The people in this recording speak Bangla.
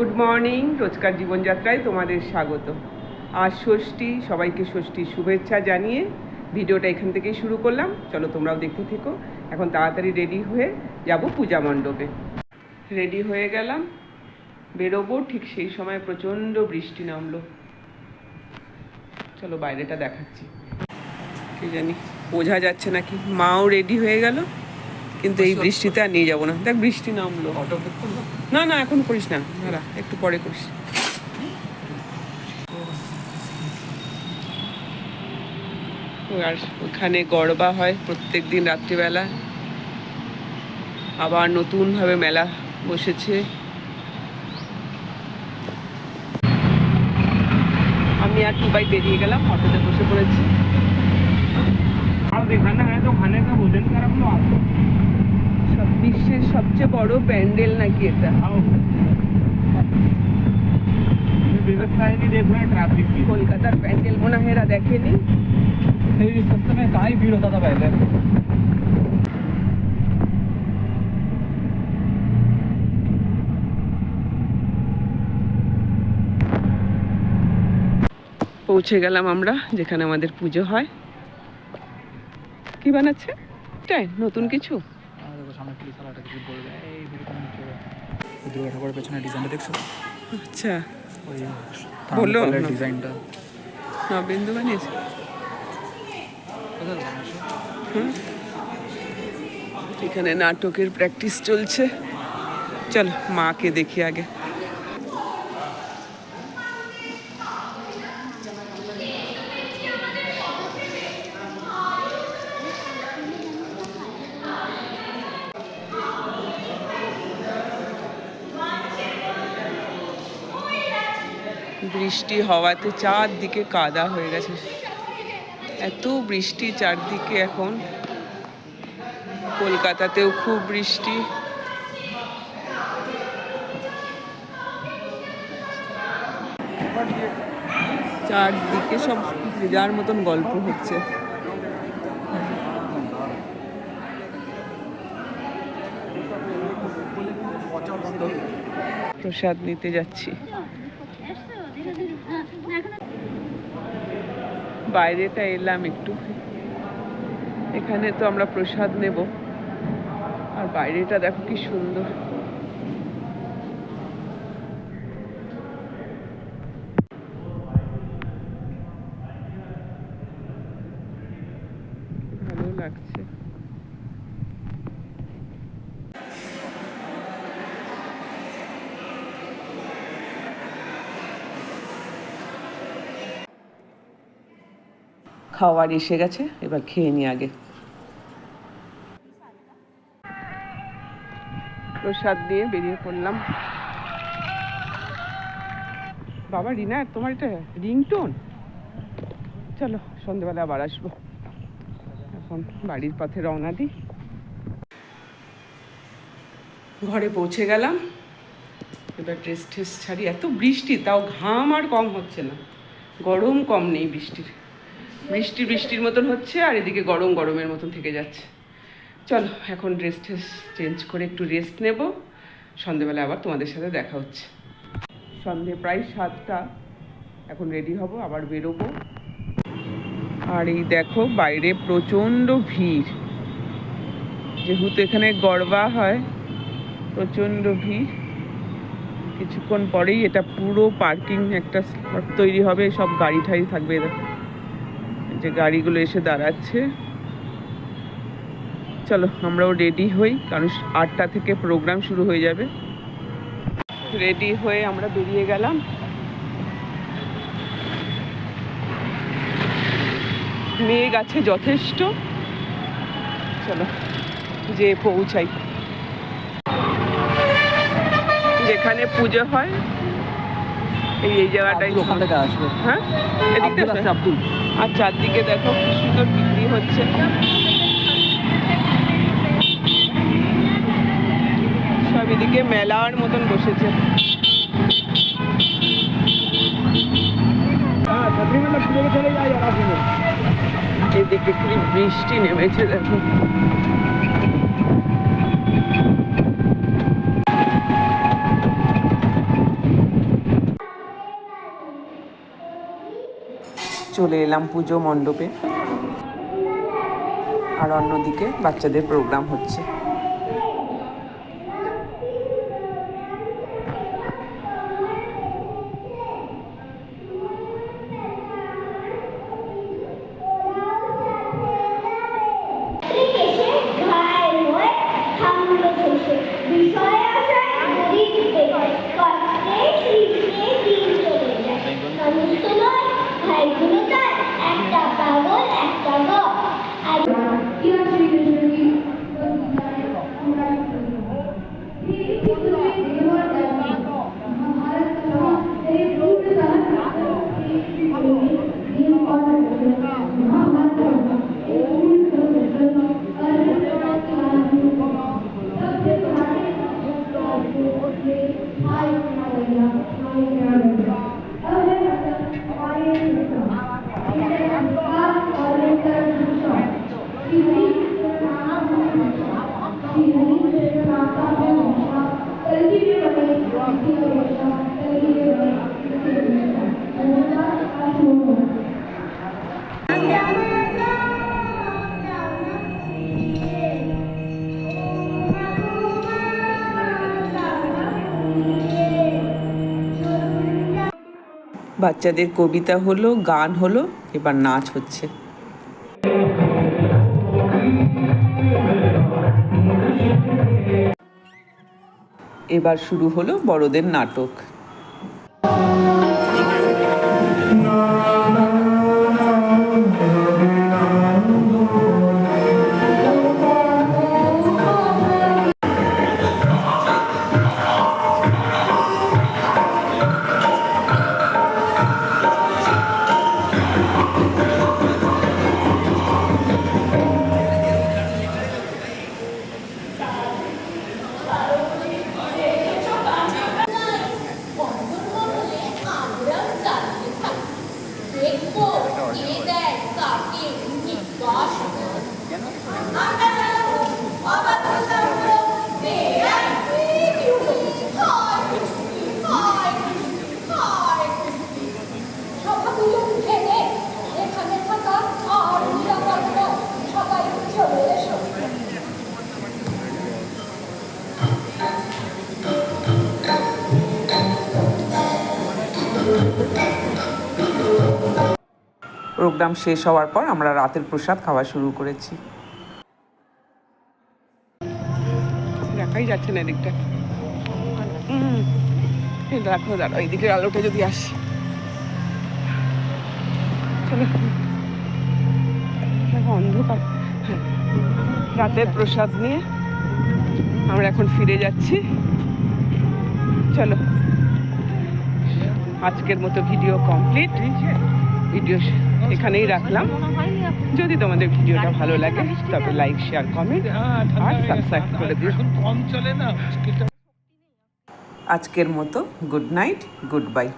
গুড মর্নিং রোজকার জীবনযাত্রায় তোমাদের স্বাগত। আজ ষষ্ঠী, সবাইকে ষষ্ঠীর শুভেচ্ছা জানিয়ে ভিডিওটা এখান থেকেই শুরু করলাম। চলো তোমরাও দেখতে থেকো। এখন তাড়াতাড়ি রেডি হয়ে যাব পূজা মণ্ডপে। রেডি হয়ে গেলাম। বেরোবো, ঠিক সেই সময় প্রচণ্ড বৃষ্টি নামলো। চলো বাইরেটা দেখাচ্ছি। কি জানি, বোঝা যাচ্ছে নাকি মাও রেডি হয়ে গেল। কিন্তু এই বৃষ্টিতে আর নিয়ে যাব না। দেখ বৃষ্টি নামলো। অটো না না এখন করিস না। দাঁড়া একটু পরে করিস। আর ওখানে গরবা হয় প্রত্যেক দিন রাত্রিবেলা। আবার নতুনভাবে মেলা বসেছে। আমি আর দুবাই বেরিয়ে গেলাম অটোতে বসে পড়েছি। আর দেখানা হ্যাঁ তো খানে কা ভোজন খারাপ সব বিশ্বের সবচেয়ে বড় প্যান্ডেল নাকি এটা आओ व्यवस्था ही नहीं देख रहे हैं ट्रैफिक की কলকাতার প্যান্ডেল মনে হয় এরা দেখেনি इस सस्ते में कहाँ ही भीड़ होता था पहले পৌঁছে গেলাম আমরা যেখানে আমাদের পুজো হয় কি বানাচ্ছে এটাই নতুন কিছু দেখো সামনে পুলিশ ওয়ালাটা কিছু বলবে এই বিরকম হচ্ছে দুর্গা ঠাকুরের পেছনে ডিজাইনটা দেখছ? আচ্ছা। ওই বলল না। ডিজাইনটা না বিন্দু বানিয়েছে। এখানে নাটকের প্র্যাকটিস চলছে। চল মাকে দেখি আগে। বৃষ্টি হওয়াতে চারদিকে কাদা হয়ে গেছে। এত বৃষ্টি চারদিকে এখন। কলকাতাতেও খুব বৃষ্টি। চারদিকে সব যার মতন গল্প হচ্ছে। প্রসাদ নিতে যাচ্ছি। বাইরেটা এলাম একটু। এখানে তো আমরা প্রসাদ নেব। আর বাইরেটা দেখো কি সুন্দর ভালো লাগছে খাওয়ার এসে গেছে, এবার খেয়ে নি আগে। প্রসাদ দিয়ে বেরিয়ে পড়লাম। বাবা, রিনা, তোমার এটা রিংটোন? চলো, সন্ধেবেলা আবার আসব। এখন বাড়ির পথে রওনা দিই। ঘরে পৌঁছে গেলাম। এবার ড্রেস ট্রেস ছাড়ি। এত বৃষ্টি, তাও ঘাম আর কম হচ্ছে না। গরম কম নেই বৃষ্টির। বৃষ্টি বৃষ্টির মতন হচ্ছে আর এদিকে গরম গরমের মতন থেকে যাচ্ছে। চলো, এখন ড্রেস ট্রেস চেঞ্জ করে একটু রেস্ট নেব। সন্ধেবেলা আবার তোমাদের সাথে দেখা হচ্ছে। সন্ধে প্রায় সাতটা। এখন রেডি হব, আবার বেরোবো। আর এই দেখো, বাইরে প্রচণ্ড ভিড়। যেহেতু এখানে গরবা হয়, প্রচণ্ড ভিড়। কিছুক্ষণ পরেই এটা পুরো পার্কিং একটা তৈরি হবে, সব গাড়ি ঠাড়ি থাকবে এদের। যে গাড়িগুলো এসে দাঁড়াচ্ছে। চলো, আমরাও রেডি হই, কারণ আটটা থেকে প্রোগ্রাম শুরু হয়ে যাবে। রেডি হয়ে আমরা বেরিয়ে গেলাম। মেঘ আছে যথেষ্ট। চলো যে পৌঁছাই। যেখানে পুজো হয় এই এই জায়গাটাই ওখান থেকে আসবে। হ্যাঁ? এদিক আব্দুল থেকে? আছে আব্দুল। আর চারদিকে দেখো কি সুন্দর বিক্রি হচ্ছে। সব এদিকে মেলার মতন বসেছে। হ্যাঁ ছাত্রী মেলা পুজো চলে যাই আর আসবে এদিকে কি বৃষ্টি নেমেছে দেখো। চলে এলাম পুজো মণ্ডপে। আর অন্যদিকে বাচ্চাদের প্রোগ্রাম হচ্ছে। বাচ্চাদের কবিতা হলো গান হলো এবার নাচ হচ্ছে। এবার শুরু হলো বড়দের নাটক। প্রোগ্রাম শেষ হওয়ার পর আমরা রাতের প্রসাদ খাওয়া শুরু করেছি। দেখাই যাচ্ছে না এদিকটা। দেখো দাঁড়া এইদিকে আলোটা যদি আসে। চলো। অন্ধকার। রাতের প্রসাদ নিয়ে আমরা এখন ফিরে যাচ্ছি। চলো। আজকের মতো ভিডিও কমপ্লিট। ভিডিও এখানেই রাখলাম। যদি তোমাদের ভিডিওটা ভালো লাগে, তবে লাইক শেয়ার কমেন্ট আর সাবস্ক্রাইব করে দিও। আজকের মতো গুড নাইট গুড বাই